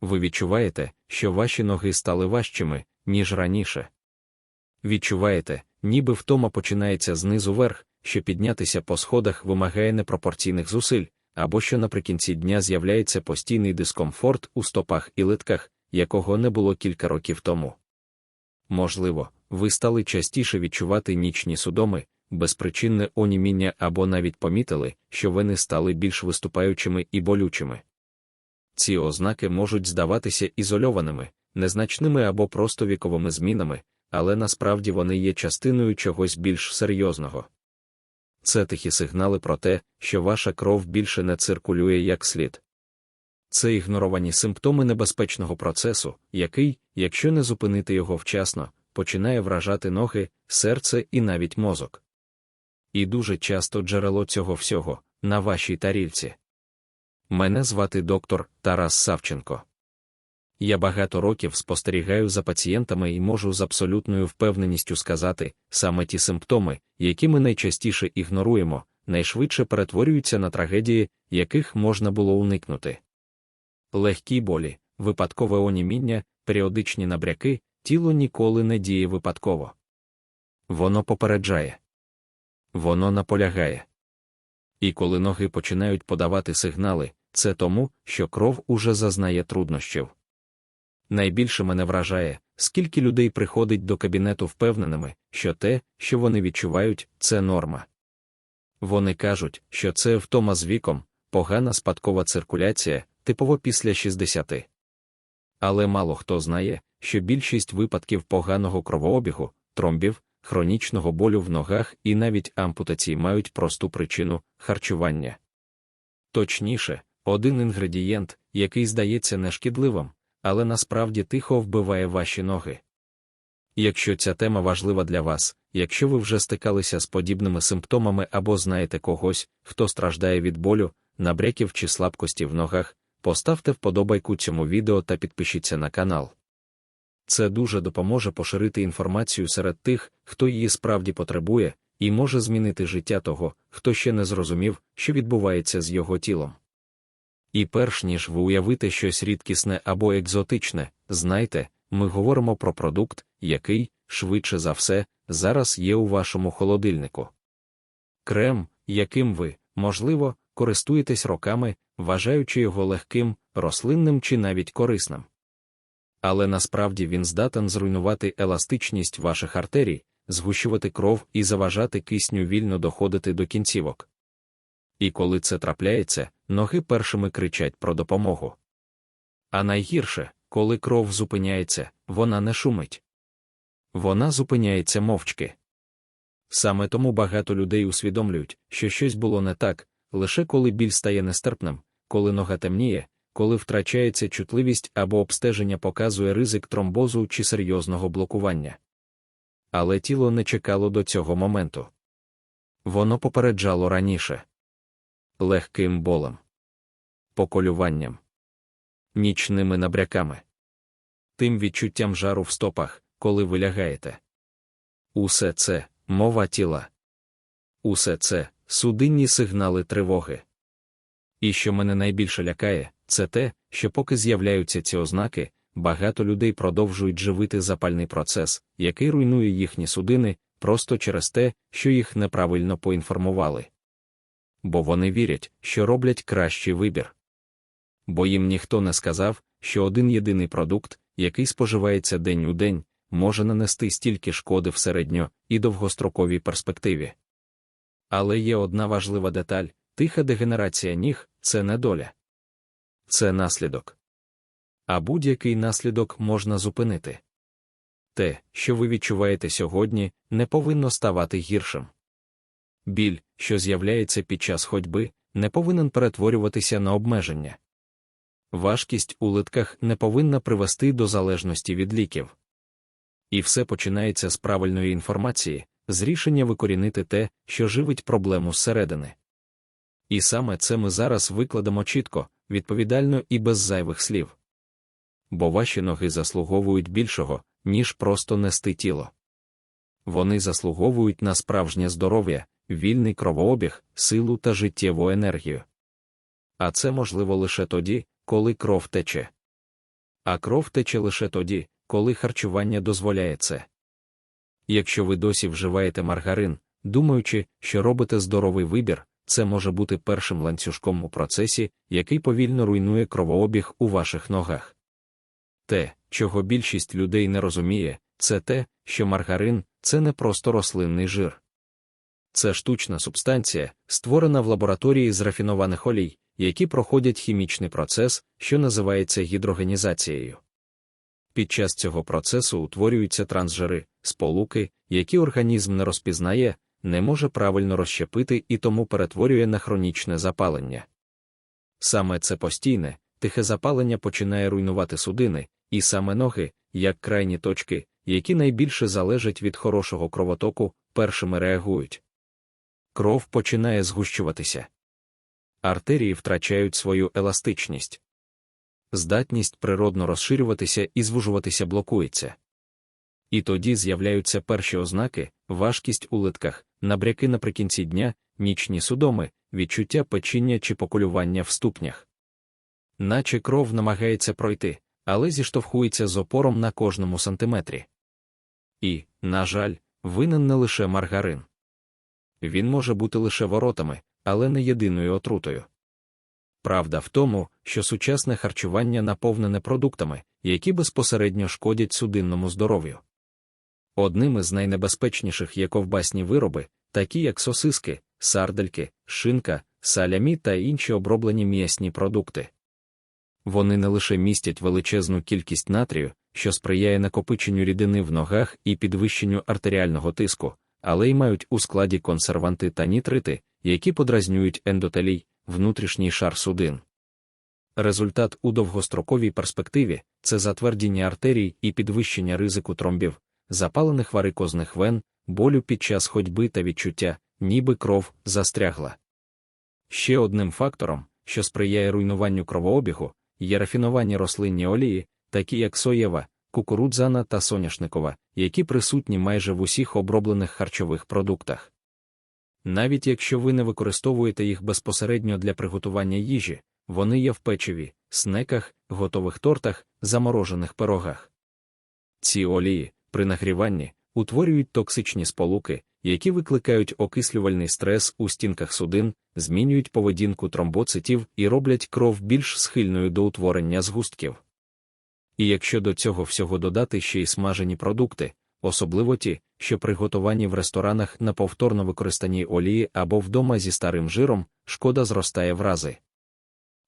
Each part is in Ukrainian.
ви відчуваєте, що ваші ноги стали важчими, ніж раніше. Відчуваєте, ніби втома починається знизу вверх, що піднятися по сходах вимагає непропорційних зусиль, або що наприкінці дня з'являється постійний дискомфорт у стопах і литках, якого не було кілька років тому. Можливо, ви стали частіше відчувати нічні судоми, безпричинне оніміння або навіть помітили, що вони стали більш виступаючими і болючими. Ці ознаки можуть здаватися ізольованими, незначними або просто віковими змінами, але насправді вони є частиною чогось більш серйозного. Це тихі сигнали про те, що ваша кров більше не циркулює як слід. Це ігноровані симптоми небезпечного процесу, який, якщо не зупинити його вчасно, починає вражати ноги, серце і навіть мозок. І дуже часто джерело цього всього на вашій тарільці. Мене звати доктор Тарас Савченко. Я багато років спостерігаю за пацієнтами і можу з абсолютною впевненістю сказати, саме ті симптоми, які ми найчастіше ігноруємо, найшвидше перетворюються на трагедії, яких можна було уникнути. Легкі болі, випадкове оніміння, періодичні набряки, тіло ніколи не діє випадково. Воно попереджає, воно наполягає. І коли ноги починають подавати сигнали, це тому, що кров уже зазнає труднощів. Найбільше мене вражає, скільки людей приходить до кабінету впевненими, що те, що вони відчувають, це норма. Вони кажуть, що це втома з віком, погана спадкова циркуляція, типово після 60. Але мало хто знає, що більшість випадків поганого кровообігу, тромбів, хронічного болю в ногах і навіть ампутації мають просту причину харчування. Точніше, один інгредієнт, який здається нешкідливим, але насправді тихо вбиває ваші ноги. Якщо ця тема важлива для вас, якщо ви вже стикалися з подібними симптомами або знаєте когось, хто страждає від болю, набряків чи слабкості в ногах, поставте вподобайку цьому відео та підпишіться на канал. Це дуже допоможе поширити інформацію серед тих, хто її справді потребує, і може змінити життя того, хто ще не зрозумів, що відбувається з його тілом. І перш ніж ви уявите щось рідкісне або екзотичне, знайте, ми говоримо про продукт, який, швидше за все, зараз є у вашому холодильнику. Крем, яким ви, можливо, користуєтесь роками, вважаючи його легким, рослинним чи навіть корисним. Але насправді він здатен зруйнувати еластичність ваших артерій, згущувати кров і заважати кисню вільно доходити до кінцівок. І коли це трапляється, ноги першими кричать про допомогу. А найгірше, коли кров зупиняється, вона не шумить. Вона зупиняється мовчки. Саме тому багато людей усвідомлюють, що щось було не так, лише коли біль стає нестерпним, коли нога темніє, коли втрачається чутливість або обстеження показує ризик тромбозу чи серйозного блокування. Але тіло не чекало до цього моменту. Воно попереджало раніше легким болем, поколюванням, нічними набряками, тим відчуттям жару в стопах, коли ви лягаєте. Усе це мова тіла. Усе це судинні сигнали тривоги. І що мене найбільше лякає, це те, що поки з'являються ці ознаки, багато людей продовжують живити запальний процес, який руйнує їхні судини, просто через те, що їх неправильно поінформували. Бо вони вірять, що роблять кращий вибір. Бо їм ніхто не сказав, що один єдиний продукт, який споживається день у день, може нанести стільки шкоди в середньо і довгостроковій перспективі. Але є одна важлива деталь тиха дегенерація ніг це не доля. Це наслідок. А будь-який наслідок можна зупинити. Те, що ви відчуваєте сьогодні, не повинно ставати гіршим. Біль, що з'являється під час ходьби, не повинен перетворюватися на обмеження. Важкість у литках не повинна привести до залежності від ліків. І все починається з правильної інформації, з рішення викорінити те, що живить проблему зсередини. І саме це ми зараз викладемо чітко, відповідально і без зайвих слів. Бо ваші ноги заслуговують більшого, ніж просто нести тіло. Вони заслуговують на справжнє здоров'я, вільний кровообіг, силу та життєву енергію. А це можливо лише тоді, коли кров тече. а кров тече лише тоді, коли харчування дозволяє це. Якщо ви досі вживаєте маргарин, думаючи, що робите здоровий вибір, це може бути першим ланцюжком у процесі, який повільно руйнує кровообіг у ваших ногах. Те, чого більшість людей не розуміє, це те, що маргарин це не просто рослинний жир. Це штучна субстанція, створена в лабораторії з рафінованих олій, які проходять хімічний процес, що називається гідрогенізацією. Під час цього процесу утворюються трансжири, сполуки, які організм не розпізнає, не може правильно розщепити і тому перетворює на хронічне запалення. Саме це постійне, тихе запалення починає руйнувати судини, і саме ноги, як крайні точки, які найбільше залежать від хорошого кровотоку, першими реагують. Кров починає згущуватися. Артерії втрачають свою еластичність. Здатність природно розширюватися і звужуватися блокується. І тоді з'являються перші ознаки, важкість у литках, набряки наприкінці дня, нічні судоми, відчуття печіння чи поколювання в ступнях. Наче кров намагається пройти, але зіштовхується з опором на кожному сантиметрі. І, на жаль, винен не лише маргарин. Він може бути лише воротами, але не єдиною отрутою. Правда в тому, що сучасне харчування наповнене продуктами, які безпосередньо шкодять судинному здоров'ю. Одним із найнебезпечніших є ковбасні вироби, такі як сосиски, сардельки, шинка, салямі та інші оброблені м'ясні продукти. Вони не лише містять величезну кількість натрію, що сприяє накопиченню рідини в ногах і підвищенню артеріального тиску, але й мають у складі консерванти та нітрити, які подразнюють ендотелій, внутрішній шар судин. Результат у довгостроковій перспективі це затвердіння артерій і підвищення ризику тромбів, запалених варикозних вен, болю під час ходьби та відчуття, ніби кров застрягла. Ще одним фактором, що сприяє руйнуванню кровообігу, є рафіновані рослинні олії, такі як соєва, кукурудзана та соняшникова, які присутні майже в усіх оброблених харчових продуктах. Навіть якщо ви не використовуєте їх безпосередньо для приготування їжі, вони є в печиві, снеках, готових тортах, заморожених пирогах. Ці олії, при нагріванні, утворюють токсичні сполуки, які викликають окислювальний стрес у стінках судин, змінюють поведінку тромбоцитів і роблять кров більш схильною до утворення згустків. І якщо до цього всього додати ще й смажені продукти, особливо ті, що приготовані в ресторанах на повторно використаній олії або вдома зі старим жиром, шкода зростає в рази.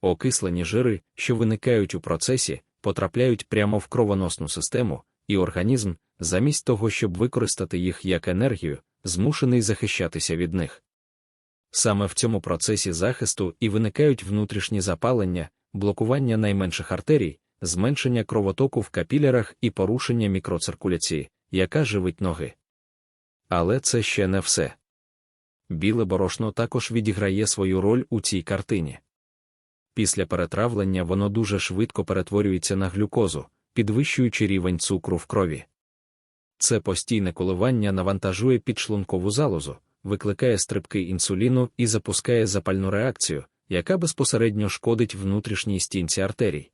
Окислені жири, що виникають у процесі, потрапляють прямо в кровоносну систему, і організм, замість того, щоб використати їх як енергію, змушений захищатися від них. Саме в цьому процесі захисту і виникають внутрішні запалення, блокування найменших артерій, зменшення кровотоку в капілярах і порушення мікроциркуляції, яка живить ноги. Але це ще не все. Біле борошно також відіграє свою роль у цій картині. Після перетравлення воно дуже швидко перетворюється на глюкозу, підвищуючи рівень цукру в крові. Це постійне коливання навантажує підшлункову залозу, викликає стрибки інсуліну і запускає запальну реакцію, яка безпосередньо шкодить внутрішній стінці артерій.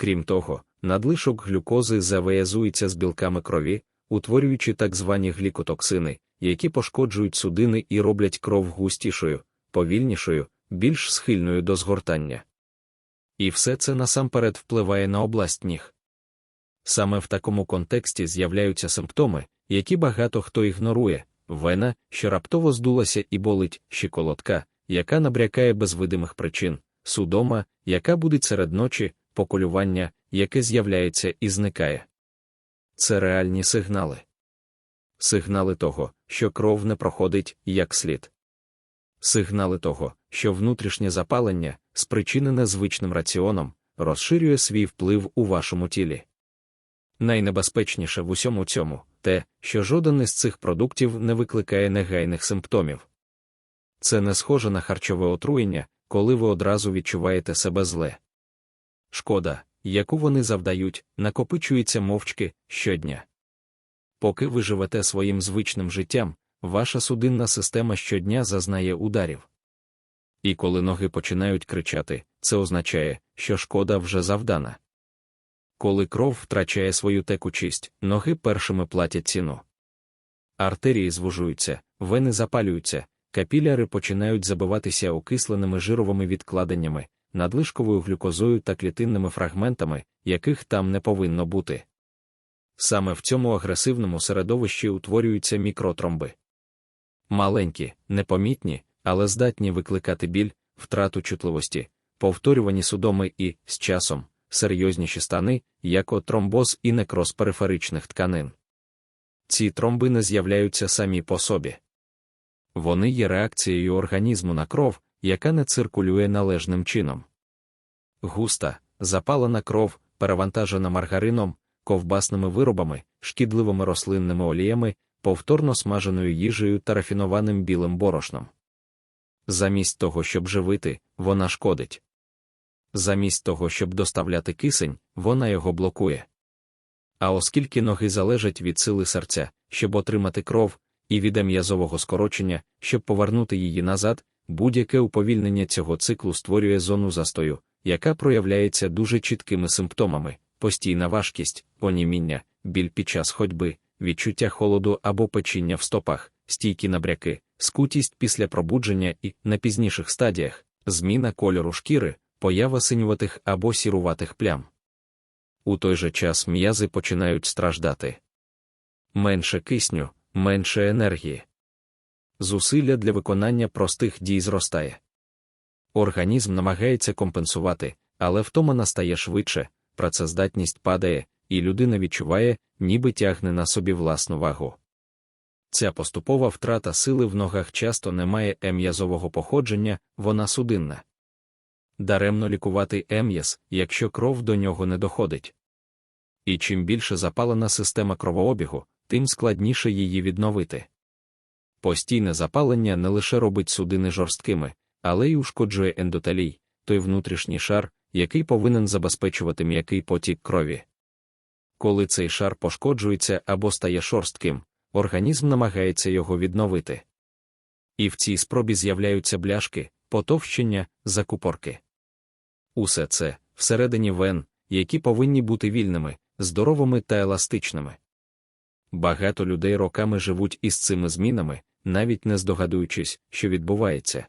Крім того, надлишок глюкози завиязується з білками крові, утворюючи так звані глікотоксини, які пошкоджують судини і роблять кров густішою, повільнішою, більш схильною до згортання. І все це насамперед впливає на область ніг. Саме в такому контексті з'являються симптоми, які багато хто ігнорує, вена, що раптово здулася і болить, щиколотка, яка набрякає без видимих причин, судома, яка будить серед ночі, поколювання, яке з'являється і зникає. Це реальні сигнали. Сигнали того, що кров не проходить як слід. Сигнали того, що внутрішнє запалення, спричинене звичним раціоном, розширює свій вплив у вашому тілі. Найнебезпечніше в усьому цьому те, що жоден із цих продуктів не викликає негайних симптомів. Це не схоже на харчове отруєння, коли ви одразу відчуваєте себе зле. Шкода, яку вони завдають, накопичується мовчки щодня. Поки ви живете своїм звичним життям, ваша судинна система щодня зазнає ударів. І коли ноги починають кричати, це означає, що шкода вже завдана. Коли кров втрачає свою текучість, ноги першими платять ціну. Артерії звужуються, вени запалюються, капіляри починають забиватися окисленими жировими відкладеннями, надлишковою глюкозою та клітинними фрагментами, яких там не повинно бути. Саме в цьому агресивному середовищі утворюються мікротромби. Маленькі, непомітні, але здатні викликати біль, втрату чутливості, повторювані судоми і, з часом, серйозніші стани, як от тромбоз і некроз периферичних тканин. Ці тромби не з'являються самі по собі. Вони є реакцією організму на кров, яка не циркулює належним чином. Густа, запалена кров, перевантажена маргарином, ковбасними виробами, шкідливими рослинними оліями, повторно смаженою їжею та рафінованим білим борошном. Замість того, щоб живити, вона шкодить. Замість того, щоб доставляти кисень, вона його блокує. А оскільки ноги залежать від сили серця, щоб отримати кров, і від м'язового скорочення, щоб повернути її назад, будь-яке уповільнення цього циклу створює зону застою, яка проявляється дуже чіткими симптомами: постійна важкість, оніміння, біль під час ходьби, відчуття холоду або печіння в стопах, стійкі набряки, скутість після пробудження і, на пізніших стадіях, зміна кольору шкіри, поява синюватих або сіруватих плям. У той же час м'язи починають страждати. Менше кисню, менше енергії. Зусилля для виконання простих дій зростає. Організм намагається компенсувати, але втома настає швидше, працездатність падає, і людина відчуває, ніби тягне на собі власну вагу. Ця поступова втрата сили в ногах часто не має ем'язового походження, вона судинна. Даремно лікувати ем'яз, якщо кров до нього не доходить. І чим більше запалена система кровообігу, тим складніше її відновити. Постійне запалення не лише робить судини жорсткими, але й ушкоджує ендотелій, той внутрішній шар, який повинен забезпечувати м'який потік крові. Коли цей шар пошкоджується або стає шорстким, організм намагається його відновити. І в цій спробі з'являються бляшки, потовщення, закупорки. Усе це всередині вен, які повинні бути вільними, здоровими та еластичними. Багато людей роками живуть із цими змінами, навіть не здогадуючись, що відбувається.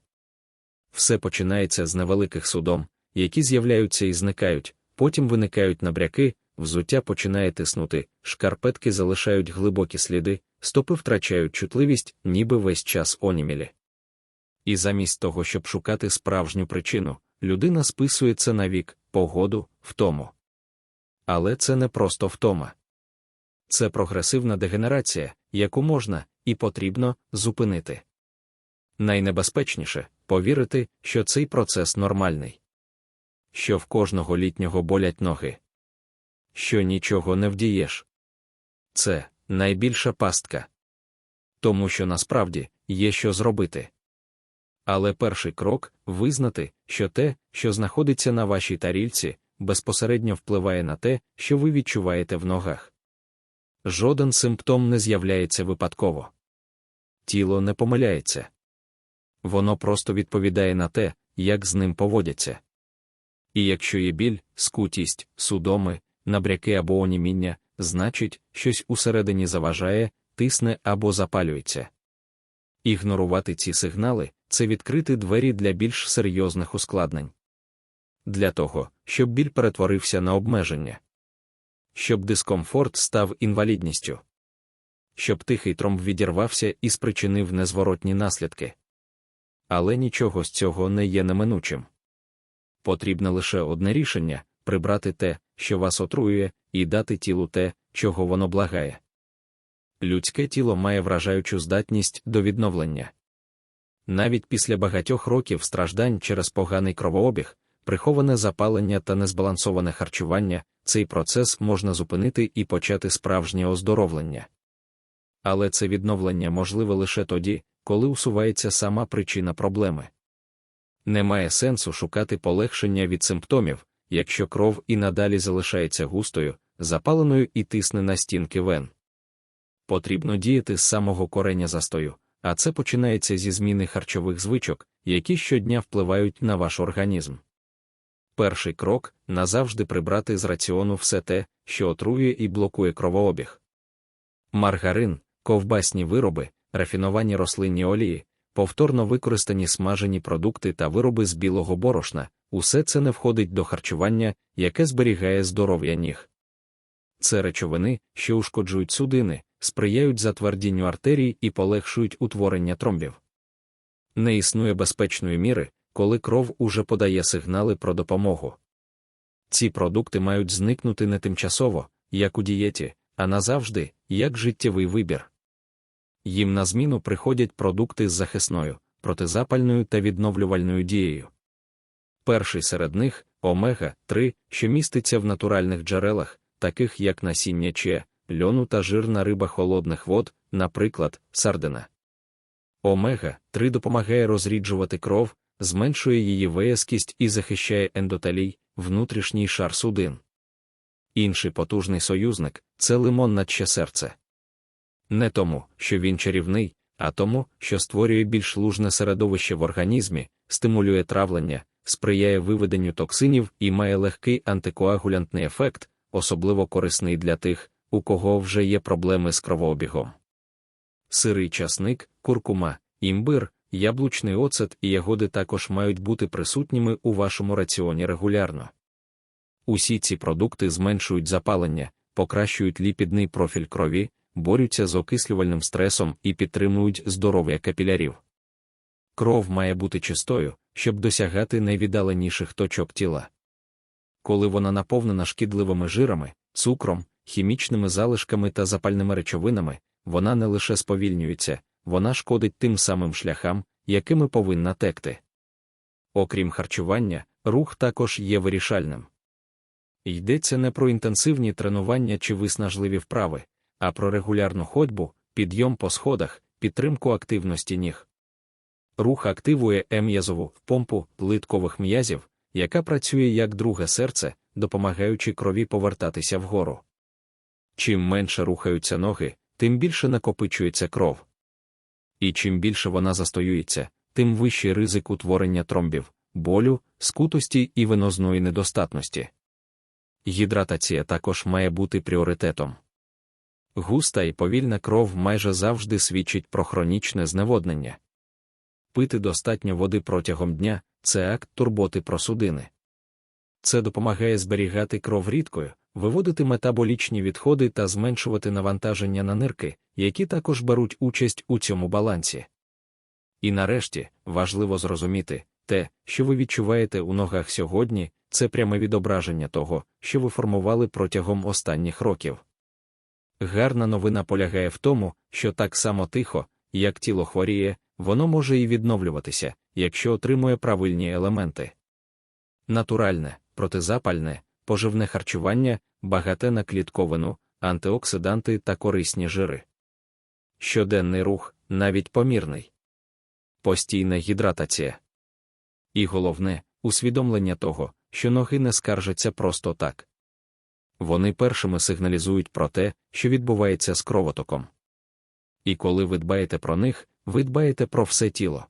Все починається з невеликих судом, які з'являються і зникають, потім виникають набряки, взуття починає тиснути, шкарпетки залишають глибокі сліди, стопи втрачають чутливість, ніби весь час онімілі. І замість того, щоб шукати справжню причину, людина списує це на вік, погоду, втому. Але це не просто втома. Це прогресивна дегенерація, яку можна і потрібно зупинити. Найнебезпечніше повірити, що цей процес нормальний, що в кожного літнього болять ноги, що нічого не вдієш. Це найбільша пастка. Тому що насправді є що зробити. Але перший крок визнати, що те, що знаходиться на вашій тарільці, безпосередньо впливає на те, що ви відчуваєте в ногах. Жоден симптом не з'являється випадково. Тіло не помиляється. Воно просто відповідає на те, як з ним поводяться. І якщо є біль, скутість, судоми, набряки або оніміння, значить, щось усередині заважає, тисне або запалюється. Ігнорувати ці сигнали це відкрити двері для більш серйозних ускладнень. Для того, щоб біль перетворився на обмеження, щоб дискомфорт став інвалідністю, щоб тихий тромб відірвався і спричинив незворотні наслідки. Але нічого з цього не є неминучим. Потрібне лише одне рішення прибрати те, що вас отруює, і дати тілу те, чого воно благає. Людське тіло має вражаючу здатність до відновлення. Навіть після багатьох років страждань через поганий кровообіг, приховане запалення та незбалансоване харчування, цей процес можна зупинити і почати справжнє оздоровлення. Але це відновлення можливе лише тоді, коли усувається сама причина проблеми. Немає сенсу шукати полегшення від симптомів, якщо кров і надалі залишається густою, запаленою і тисне на стінки вен. Потрібно діяти з самого кореня застою, а це починається зі зміни харчових звичок, які щодня впливають на ваш організм. Перший крок назавжди прибрати з раціону все те, що отруює і блокує кровообіг. Маргарин, ковбасні вироби, рафіновані рослинні олії, повторно використані смажені продукти та вироби з білого борошна, усе це не входить до харчування, яке зберігає здоров'я ніг. Це речовини, що ушкоджують судини, сприяють затвердінню артерій і полегшують утворення тромбів. Не існує безпечної міри, коли кров уже подає сигнали про допомогу. Ці продукти мають зникнути не тимчасово, як у дієті, а назавжди, як життєвий вибір. Їм на зміну приходять продукти з захисною, протизапальною та відновлювальною дією. Перший серед них омега 3, що міститься в натуральних джерелах, таких як насіння че, льону та жирна риба холодних вод, наприклад, сардина. Омега 3 допомагає розріджувати кров, зменшує її виязкість і захищає ендотелій, внутрішній шар судин. Інший потужний союзник це лимон наче серце. Не тому, що він чарівний, а тому, що створює більш лужне середовище в організмі, стимулює травлення, сприяє виведенню токсинів і має легкий антикоагулянтний ефект, особливо корисний для тих, у кого вже є проблеми з кровообігом. Сирий часник, куркума, імбир, яблучний оцет і ягоди також мають бути присутніми у вашому раціоні регулярно. Усі ці продукти зменшують запалення, покращують ліпідний профіль крові, борються з окислювальним стресом і підтримують здоров'я капілярів. Кров має бути чистою, щоб досягати найвіддаленіших точок тіла. Коли вона наповнена шкідливими жирами, цукром, хімічними залишками та запальними речовинами, вона не лише сповільнюється, вона шкодить тим самим шляхам, якими повинна текти. Окрім харчування, рух також є вирішальним. Йдеться не про інтенсивні тренування чи виснажливі вправи, а про регулярну ходьбу, підйом по сходах, підтримку активності ніг. Рух активує ем'язову помпу литкових м'язів, яка працює як друге серце, допомагаючи крові повертатися вгору. Чим менше рухаються ноги, тим більше накопичується кров. І чим більше вона застоюється, тим вищий ризик утворення тромбів, болю, скутості і венозної недостатності. Гідратація також має бути пріоритетом. Густа і повільна кров майже завжди свідчить про хронічне зневоднення. Пити достатньо води протягом дня це акт турботи про судини. Це допомагає зберігати кров рідкою, виводити метаболічні відходи та зменшувати навантаження на нирки, які також беруть участь у цьому балансі. І нарешті важливо зрозуміти, те, що ви відчуваєте у ногах сьогодні, це пряме відображення того, що ви формували протягом останніх років. Гарна новина полягає в тому, що так само тихо, як тіло хворіє, воно може і відновлюватися, якщо отримує правильні елементи. Натуральне, протизапальне, поживне харчування, багате на клітковину, антиоксиданти та корисні жири. Щоденний рух, навіть помірний, постійна гідратація. І головне, усвідомлення того, що ноги не скаржаться просто так. Вони першими сигналізують про те, що відбувається з кровотоком. І коли ви дбаєте про них, ви дбаєте про все тіло.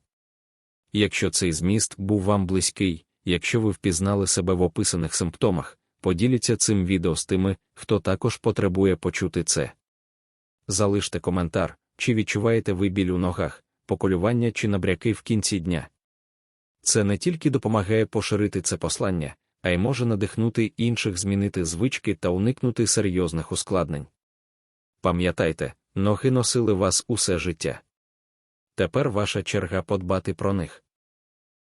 Якщо цей зміст був вам близький, якщо ви впізнали себе в описаних симптомах, поділіться цим відео з тими, хто також потребує почути це. Залиште коментар, чи відчуваєте ви біль у ногах, поколювання чи набряки в кінці дня. Це не тільки допомагає поширити це послання, а й може надихнути інших змінити звички та уникнути серйозних ускладнень. Пам'ятайте, ноги носили вас усе життя. Тепер ваша черга подбати про них.